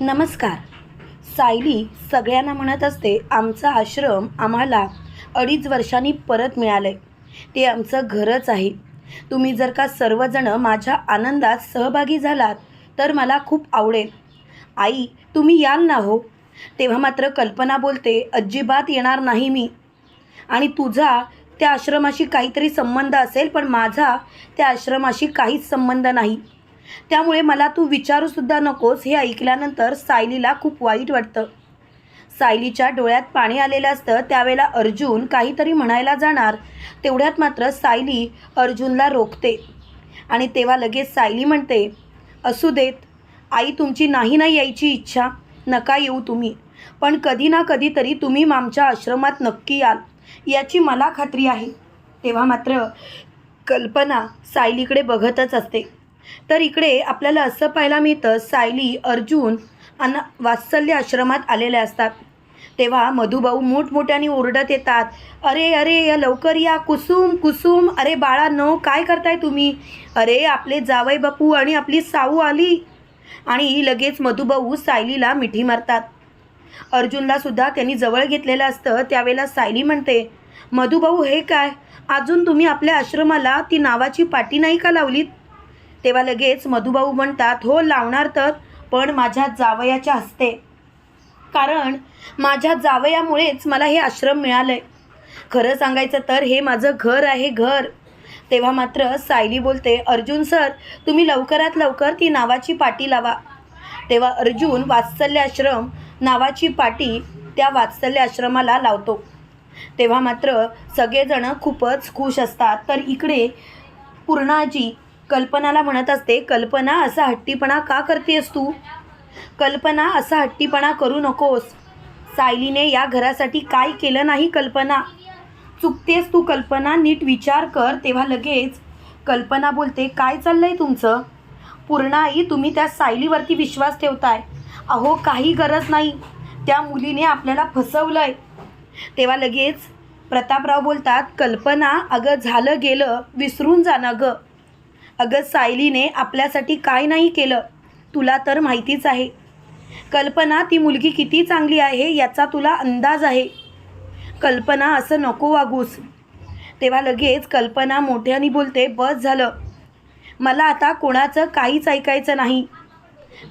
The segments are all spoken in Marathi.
नमस्कार. सायली सगळ्यांना म्हणत असते आमचा आश्रम आम्हाला अडीच वर्षांनी परत मिळालं आहे ते आमचं घरच आहे. तुम्ही जर का सर्वजणं माझ्या आनंदात सहभागी झालात तर मला खूप आवडेल. आई तुम्ही याल ना हो. तेव्हा मात्र कल्पना बोलते अजिबात येणार नाही मी. आणि तुझा त्या आश्रमाशी काहीतरी संबंध असेल पण माझा त्या आश्रमाशी काहीच संबंध नाही. त्यामुळे मला तू विचारूसुद्धा नकोस हे ऐकल्यानंतर सायलीला खूप वाईट वाटतं. सायलीच्या डोळ्यात पाणी आलेलं असतं. त्यावेळेला अर्जुन काहीतरी म्हणायला जाणार. तेवढ्यात मात्र सायली अर्जुनला रोखते. आणि तेव्हा लगेच सायली म्हणते असू देत. आई तुमची नाही नाही यायची इच्छा. नका येऊ तुम्ही. पण कधी ना कधीतरी तुम्ही आमच्या आश्रमात नक्की याल. याची मला खात्री आहे. तेव्हा मात्र कल्पना सायलीकडे बघतच असते. तर इकडे आपल्याला असं पाहायला मिळतं सायली अर्जुन अन वात्सल्य आश्रमात आलेले असतात. तेव्हा मधुभाऊ मोठमोठ्याने ओरडत येतात अरे अरे या लवकर या कुसुम कुसुम अरे बाळा नो काय करताय तुम्ही? अरे आपले जावई बापू आणि आपली साऊ आली. आणि लगेच मधुभाऊ सायलीला मिठी मारतात. अर्जुनला सुद्धा त्यांनी जवळ घेतलेलं असतं. त्यावेळेला सायली म्हणते मधुभाऊ हे काय? अजून तुम्ही आपल्या आश्रमाला ती नावाची पाटी नाही का लावलीत? तेव्हा लगेच मधुभाऊ म्हणतात हो लावणार तर पण माझ्या जावयाच्या हस्ते. कारण माझ्या जावयामुळेच मला हे आश्रम मिळालं आहे खरं सांगायचं तर हे माझं घर आहे घर. तेव्हा मात्र सायली बोलते अर्जुन सर तुम्ही लवकरात लवकर ती नावाची पाटी लावा. तेव्हा अर्जुन वात्सल्य आश्रम नावाची पाटी त्या वात्सल्य आश्रमाला लावतो. तेव्हा मात्र सगळेजणं खूपच खुश असतात. तर इकडे पूर्णाजी कल्पनाला म्हणत असते कल्पना असा हट्टीपणा का करतेस तू? कल्पना असा हट्टीपणा करू नकोस. सायलीने या घरासाठी काय केलं नाही कल्पना? चुकतेस तू कल्पना नीट विचार कर तेव्हा लगेच. कल्पना बोलते काय चाललंय तुमचं? पूर्णाई तुम्ही त्या सायलीवरती विश्वास ठेवताय. अहो काही गरज नाही. त्या मुलीने आपल्याला फसवलंय. तेव्हा लगेच प्रतापराव बोलतात कल्पना अगं झालं गेलं विसरून जा ना गं. अगं सायलीने आपल्यासाठी काय नाही केलं? तुला तर माहितीच आहे. कल्पना ती मुलगी किती चांगली आहे याचा तुला अंदाज आहे. कल्पना असं नको वागूस. तेव्हा लगेच कल्पना मोठ्याने बोलते बस झालं. मला आता कोणाचं काहीच ऐकायचं नाही.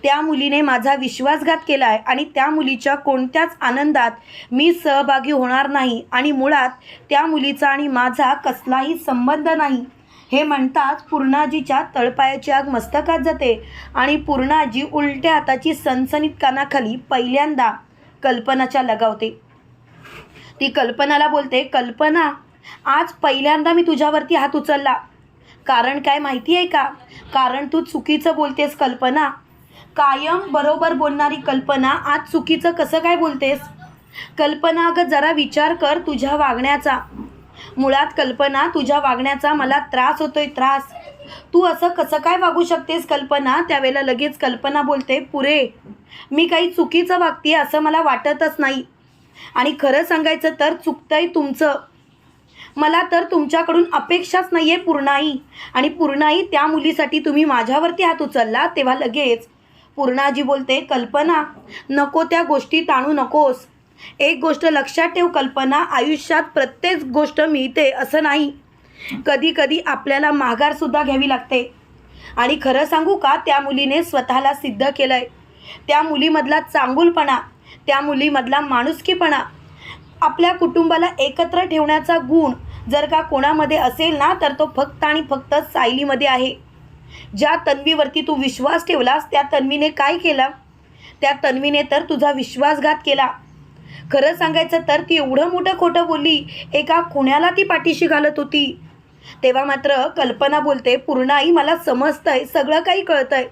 त्या मुलीने माझा विश्वासघात केला आहे आणि त्या मुलीच्या कोणत्याच आनंदात मी सहभागी होणार नाही आणि मुळात त्या मुलीचा आणि माझा कसलाही संबंध नाही. हे म्हणताच पूर्णाजीच्या तळपायाची आग मस्तकात जाते आणि पूर्णाजी उलट्या हाताची सनसनीत कानाखाली पहिल्यांदा कल्पनाच्या लगावते. ती कल्पनाला बोलते कल्पना आज पहिल्यांदा मी तुझ्यावरती हात उचलला. कारण काय माहिती आहे का? कारण तू चुकीचं बोलतेस कल्पना. कायम बरोबर बोलणारी कल्पना आज चुकीचं कसं काय बोलतेस? कल्पना अगं जरा विचार कर तुझ्या वागण्याचा. मुळात कल्पना तुझ्या वागण्याचा मला त्रास होतोय त्रास. तू असं कसं काय वागू शकतेस कल्पना? त्यावेळेला लगेच कल्पना बोलते पुरे मी काही चुकीचं वागते असं मला वाटतच नाही. आणि खरं सांगायचं तर चुकतंय तुमचं. मला तर तुमच्याकडून अपेक्षाच नाही आहे पूर्णाई. आणि पूर्णाई त्या मुलीसाठी तुम्ही माझ्यावरती हात उचलला तेव्हा लगेच पूर्णाजी बोलते कल्पना नको त्या गोष्टी ताणू नकोस. एक गोष्ट लक्षात ठेव कल्पना आयुष्यात प्रत्येक गोष्ट मिळते असं नाही. कधी कधी आपल्याला माघारसुद्धा घ्यावी लागते. आणि खरं सांगू का त्या मुलीने स्वतःला सिद्ध केलं आहे त्या मुलीमधला चांगुलपणा त्या मुलीमधला माणुसकीपणा आपल्या कुटुंबाला एकत्र ठेवण्याचा गुण जर का कोणामध्ये असेल ना तर तो फक्त आणि फक्त सायलीमध्ये आहे. ज्या तन्वीवरती तू विश्वास ठेवलास त्या तन्वीने काय केलं? त्या तन्वीने तर तुझा विश्वासघात केला. खरं सांगायचं तर ती एवढं मोठं खोटं बोलली एका कुण्याला ती पाठीशी घालत होती. तेव्हा मात्र कल्पना बोलते पूर्णाई मला समजतंय सगळं काही कळतंय.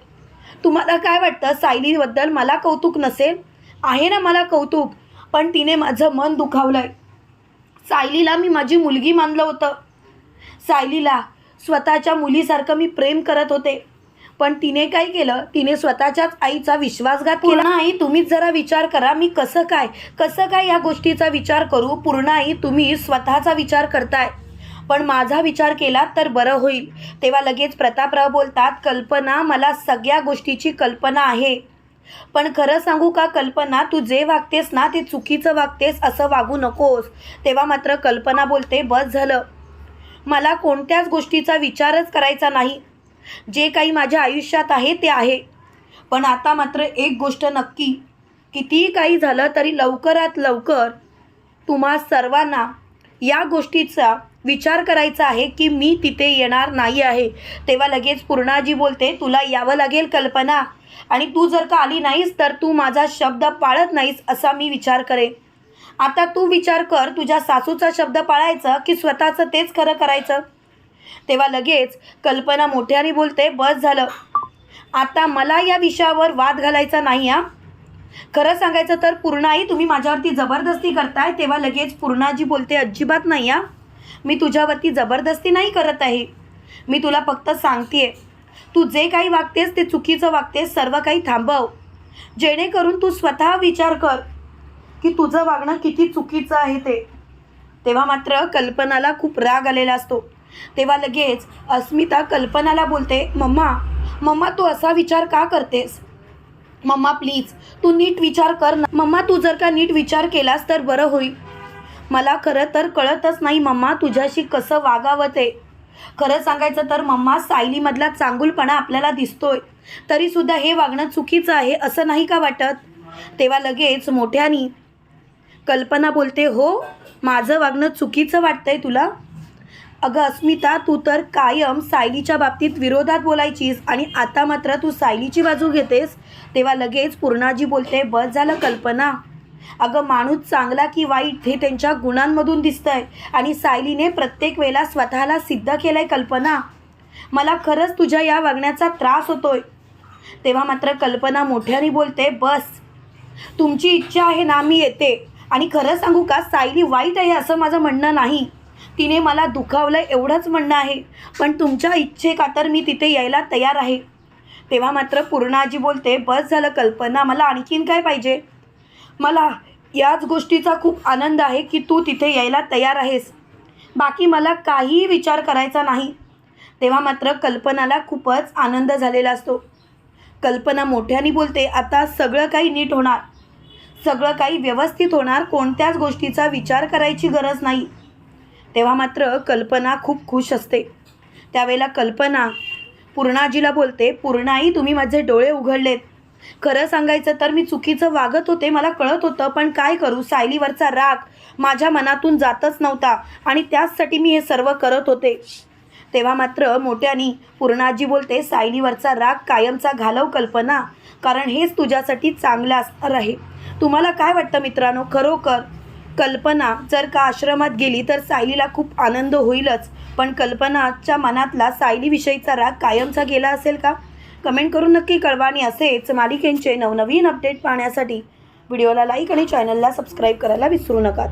तुम्हाला काय वाटतं सायलीबद्दल मला कौतुक नसेल? आहे ना मला कौतुक पण तिने माझं मन दुखावलं आहे सायलीला मी माझी मुलगी मानलं होतं. सायलीला स्वतःच्या मुलीसारखं मी प्रेम करत होते. पण तिने काय केलं? तिने स्वतःच्याच आईचा विश्वासघात केला. नाही तुम्हीच जरा विचार करा मी कसं काय? कसं काय या गोष्टीचा विचार करू? पूर्ण आई तुम्ही स्वतःचा विचार करताय. पण माझा विचार केला तर बरं होईल. तेव्हा लगेच प्रतापराव बोलतात कल्पना मला सगळ्या गोष्टीची कल्पना आहे. पण खरं सांगू का कल्पना तू जे वागतेस ना ते चुकीचं वागतेस असं वागू नकोस. तेव्हा मात्र कल्पना बोलते बस झालं. मला कोणत्याच गोष्टीचा विचारच करायचा नाही. जे काही माझ्या आयुष्यात आहे ते आहे. पण आता मात्र एक गोष्ट नक्की कितीही काही झालं तरी लवकरात लवकर तुम्हा सर्वांना या गोष्टीचा विचार करायचा आहे की मी तिथे येणार नाही आहे. तेव्हा लगेच पूर्णाजी बोलते तुला यावं लागेल कल्पना. आणि तू जर का आली नाहीस तर तू माझा शब्द पाळत नाहीस असा मी विचार करेन. आता तू विचार कर तुझ्या सासूचा शब्द पाळायचा की स्वतःचं तेच खरं करायचं? तेव्हा लगेच कल्पना मोठ्याने बोलते बस झालं. आता मला या विषयावर वाद घालायचा नाही हा. खरं सांगायचं तर पूर्णाई तुम्ही माझ्यावरती जबरदस्ती करताय तेव्हा लगेच पूर्णाजी बोलते अजिबात नाही हा. मी तुझ्यावरती जबरदस्ती नाही करत आहे. मी तुला फक्त सांगते तू जे काही वागतेस ते चुकीचं वागतेस सर्व काही थांबव. जेणेकरून तू स्वतः विचार कर की तुझं वागणं किती चुकीचं आहे ते. तेव्हा मात्र कल्पनाला खूप राग आलेला असतो. तेव्हा लगेच अस्मिता कल्पनाला बोलते मम्मा मम्मा तू असा विचार का करतेस? मम्मा प्लीज तू नीट विचार कर ना. मम्मा तू जर का नीट विचार केलास तर बरं होईल. मला खरं तर कळतच नाही मम्मा तुझ्याशी कसं वागावं ते. खरं सांगायचं तर मम्मा सायलीमधला चांगुलपणा आपल्याला दिसतोय. तरीसुद्धा हे वागणं चुकीचं आहे असं नाही का वाटत? तेव्हा लगेच मोठ्यानी कल्पना बोलते हो माझं वागणं चुकीचं वाटतंय तुला. अगं अस्मिता तू तर कायम सायलीच्या बाबतीत विरोधात बोलायचीस आणि आता मात्र तू सायलीची बाजू घेतेस. तेव्हा लगेच पूर्णाजी बोलते बस झालं कल्पना. अगं माणूस चांगला की वाईट हे त्यांच्या गुणांमधून दिसतंय आणि सायलीने प्रत्येक वेळेला स्वतःला सिद्ध केलंय कल्पना. मला खरंच तुझ्या या वागण्याचा त्रास होतोय. तेव्हा मात्र कल्पना मोठ्याने बोलते बस. तुमची इच्छा आहे ना मी येते. आणि खरं सांगू का सायली वाईट आहे असं माझं म्हणणं नाही. तिने मला दुखावलं एवढंच म्हणणं आहे. पण तुमच्या इच्छेखातर मी तिथे यायला तयार आहे. तेव्हा मात्र पूर्णाजी बोलते बस झालं कल्पना मला आणखीन काय पाहिजे? मला याच गोष्टीचा खूप आनंद आहे की तू तिथे यायला तयार आहेस. बाकी मला काहीही विचार करायचा नाही. तेव्हा मात्र कल्पनाला खूपच आनंद झालेला असतो. कल्पना मोठ्याने बोलते आता सगळं काही नीट होणार. सगळं काही व्यवस्थित होणार. कोणत्याच गोष्टीचा विचार करायची गरज नाही. तेव्हा मात्र कल्पना खूप खुश असते. त्यावेळेला कल्पना पूर्णाजीला बोलते पूर्णाई तुम्ही माझे डोळे उघडलेत. खरं सांगायचं तर मी चुकीचं वागत होते मला कळत होतं पण काय करू? सायलीवरचा राग माझ्या मनातून जातच नव्हता आणि त्याचसाठी मी हे सर्व करत होते. तेव्हा मात्र मोठ्यानी पूर्णाजी बोलते सायलीवरचा राग कायमचा घालव कल्पना कारण हेच तुझ्यासाठी चांगलं असणार आहे. तुम्हाला काय वाटतं मित्रांनो? खरोखर कल्पना जर का आश्रमात गेली तर सायलीला खूप आनंद होईलच. पण कल्पनाच्या मनातला सायलीविषयीचा राग कायमचा गेला असेल का? कमेंट करून नक्की कळवा आणि असेच मालिकेंचे नवनवीन अपडेट पाहण्यासाठी व्हिडिओला लाईक आणि चॅनलला सबस्क्राईब करायला विसरू नका.